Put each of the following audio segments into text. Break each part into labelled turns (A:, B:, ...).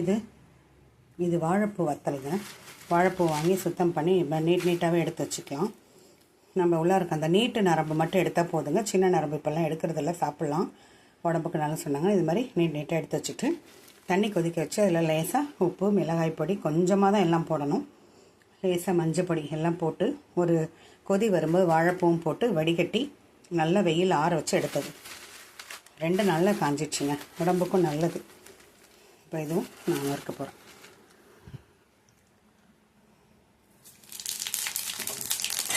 A: இது இது வாழைப்பூ வத்தலுங்க. வாழைப்பூ வாங்கி சுத்தம் பண்ணி நீட் நீட்டாகவே எடுத்து வச்சுக்கலாம். நம்ம உள்ளே இருக்க அந்த நீட்டு நரம்பு மட்டும் எடுத்தால் போதுங்க. சின்ன நரம்பு இப்போல்லாம் எடுக்கிறதில்ல சாப்பிட்லாம். உடம்புக்கு நல்லா சொன்னாங்க. இது மாதிரி நீட் நீட்டாக எடுத்து வச்சுட்டு தண்ணி கொதிக்க வச்சு அதில் லேசாக உப்பு மிளகாய் பொடி கொஞ்சமாக தான் எல்லாம் போடணும். லேசாக மஞ்சள் பொடி எல்லாம் போட்டு ஒரு கொதி வரும்போது வாழைப்பூவும் போட்டு வடிகட்டி நல்லா வெயில் ஆற வச்சு எடுத்தது. ரெண்டு நாளில் காஞ்சிடுச்சுங்க. உடம்புக்கும் நல்லது. இப்போ இதுவும் நான் வறுக்க போகிறேன்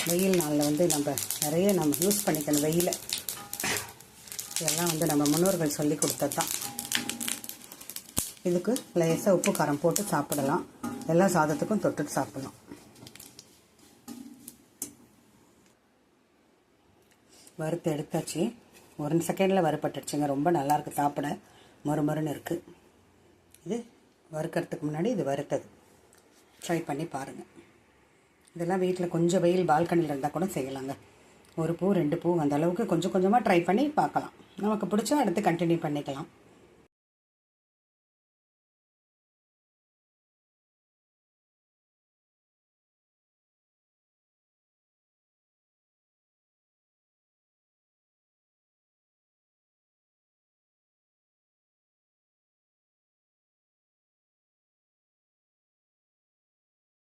A: வெயில் நாளில் வந்து நம்ம நிறைய நம்ம யூஸ் பண்ணிக்கணும் வெயிலை. இதெல்லாம் வந்து நம்ம முன்னோர்கள் சொல்லி கொடுத்தது தான். இதுக்கு லேசாக உப்பு காரம் போட்டு சாப்பிடலாம். எல்லா சாதத்துக்கும் தொட்டுட்டு சாப்பிடலாம். வறுத்து எடுத்தாச்சு. ஒரு செகண்டில் வறுப்பட்டுடுச்சுங்க ரொம்ப நல்லாயிருக்கு சாப்பிட மறுமருன்னு இருக்குது இது வறுக்கிறதுக்கு முன்னாடி இது வறுத்தது. ட்ரை பண்ணி பாருங்கள் இதெல்லாம் வீட்டில் கொஞ்சம் வெயில் பால்கனியில் இருந்தால் கூட செய்யலாங்க. ஒரு பூ ரெண்டு பூ அந்த அளவுக்கு கொஞ்சம் கொஞ்சமாக ட்ரை பண்ணி பார்க்கலாம். நமக்கு பிடிச்சா அடுத்து கண்டினியூ பண்ணிக்கலாம்.